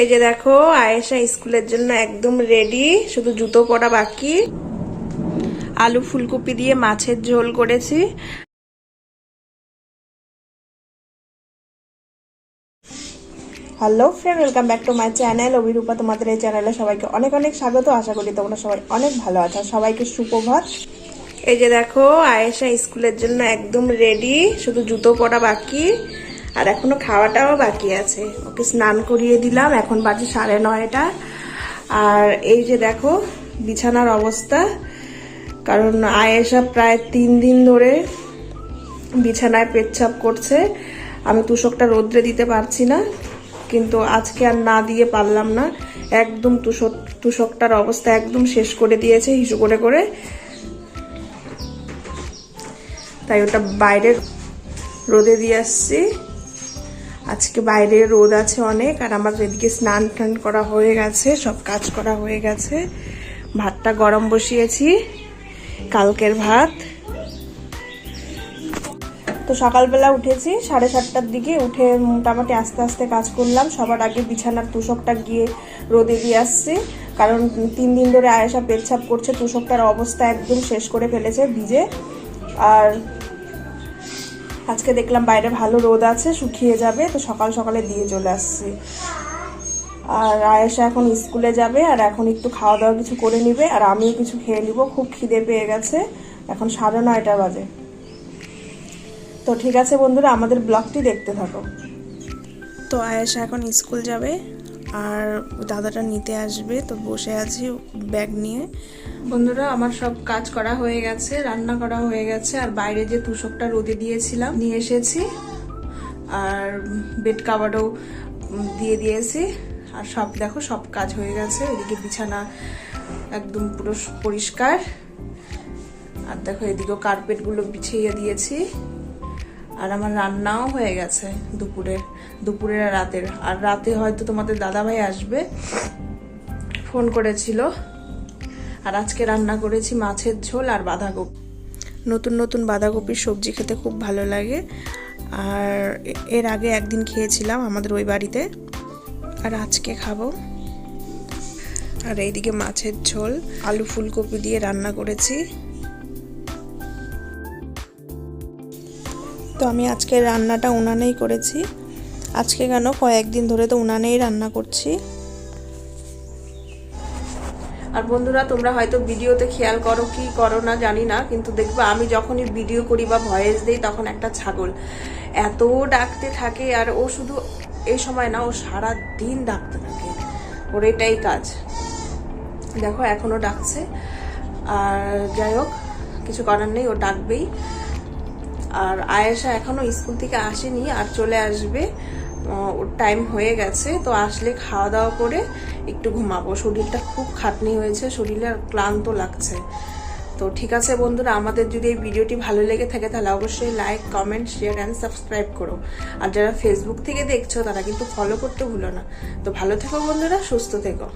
এই যে দেখো, আয়েশা স্কুলের জন্য একদম রেডি শুধু জুতো পরা বাকি। আলু ফুলকপি দিয়ে মাছের ঝোল করেছি। Hello friend welcome back to my channel Abhirupa তোমাদের এই চ্যানেলে সবাইকে অনেক অনেক স্বাগত। আশা করি তোমরা সবাই অনেক ভালো আছো। সবাইকে সুপ্রভাত। এই যে দেখো, আয়েশা স্কুলের জন্য একদম রেডি শুধু জুতো পরা বাকি। আর এখনও খাওয়াটাও বাকি আছে। ওকে স্নান করিয়ে দিলাম, এখন বাজে সাড়ে নয়টা। আর এই যে দেখো, বিছানার অবস্থা। কারণ আয়েশা প্রায় তিন দিন ধরে বিছানায় পেচ্ছাপ করছে। আমি তুষকটা রোদ্রে দিতে পারছি না, কিন্তু আজকে আর না দিয়ে পারলাম না। একদম তুষক, তুষকটার অবস্থা একদম শেষ করে দিয়েছে হিসু করে করে। তাই ওটা বাইরে রোদে দিয়ে আসছি। আজকে বাইরে রোদ আছে অনেক, আর আমার এদিকে স্নান টান করা হয়ে গেছে, সব কাজ করা হয়ে গেছে। ভাতটা গরম বসিয়েছি, কালকের ভাত। তো সকালবেলা উঠেছি, সাড়ে সাতটার দিকে উঠে মোটামুটি আস্তে আস্তে কাজ করলাম। সবার আগে বিছানার তুষকটা গিয়ে রোদে দিয়ে আসছি, কারণ তিন দিন ধরে আয়েশা পেচ্ছাপ করছে, তুষকটার অবস্থা একদম শেষ করে ফেলেছে ভিজে। আর আজকে দেখলাম বাইরে ভালো রোদ আছে, শুকিয়ে যাবে, তো সকাল সকালে দিয়ে চলে আসছি। আর আয়েশা এখন স্কুলে যাবে, আর এখন একটু খাওয়া দাওয়া কিছু করে নিবে, আর আমিও কিছু খেয়ে নিব, খুব খিদে পেয়ে গেছে। এখন সাড়ে নয়টা বাজে। তো ঠিক আছে বন্ধুরা, আমাদের ব্লগটি দেখতে থাকো। তো আয়েশা এখন স্কুল যাবে আর দাদাটা নিতে আসবে, তো বসে আছি ব্যাগ নিয়ে। বন্ধুরা, আমার সব কাজ করা হয়ে গেছে, রান্না করা হয়ে গেছে, আর বাইরে যে তুষকটা রোদে দিয়েছিলাম, নিয়ে এসেছি। আর বেড কাভারও দিয়ে দিয়েছি, আর সব দেখো, সব কাজ হয়ে গেছে, এদিকে বিছানা একদম পুরো পরিষ্কার। আর দেখো, এদিকেও কার্পেটগুলো বিছিয়ে দিয়েছি। আর আমার রান্নাও হয়ে গেছে দুপুরের দুপুরের আর রাতের। আর রাতে হয়তো তোমাদের দাদাভাই আসবে, ফোন করেছিল। আর আজকে রান্না করেছি মাছের ঝোল আর বাঁধাকপি। নতুন নতুন বাঁধাকপির সবজি খেতে খুব ভালো লাগে। আর এর আগে একদিন খেয়েছিলাম আমাদের ওই বাড়িতে। আর আজকে খাব। আর এইদিকে মাছের ঝোল, আলু ফুলকপি দিয়ে রান্না করেছি। তো আমি আজকে রান্নাটা উনানেই করেছি। আজকে কেন? কয়েকদিন ধরে তো উনানেই রান্না করছি। আর বন্ধুরা, তোমরা হয়তো ভিডিওতে খেয়াল করো কি করো না জানি না, কিন্তু দেখবে আমি যখনই ভিডিও করি বা ভয়েস দিই তখন একটা ছাগল এত ডাকতে থাকে, আর ও শুধু এই সময় না, ও সারা দিন ডাকতে থাকে। ওর এটাই কাজ। দেখো, এখনও ডাকছে। আর যাই হোক, কিছু করার নেই, ও ডাকবেই। আর আয়েশা এখনও স্কুল থেকে আসেনি আর চলে আসবে। ওর টাইম হয়ে গেছে, তো আসলে খাওয়া দাওয়া করে একটু ঘুমাবো। শরীরটা খুব খাটনি হয়েছে, শরীরে আর ক্লান্ত লাগছে। তো ঠিক আছে বন্ধুরা, আমাদের যদি এই ভিডিওটি ভালো লেগে থাকে তাহলে অবশ্যই like comment share and subscribe করো। আর যারা ফেসবুক থেকে দেখছ তারা কিন্তু ফলো করতে ভুলো না। তো ভালো থেকো বন্ধুরা, সুস্থ থেকো।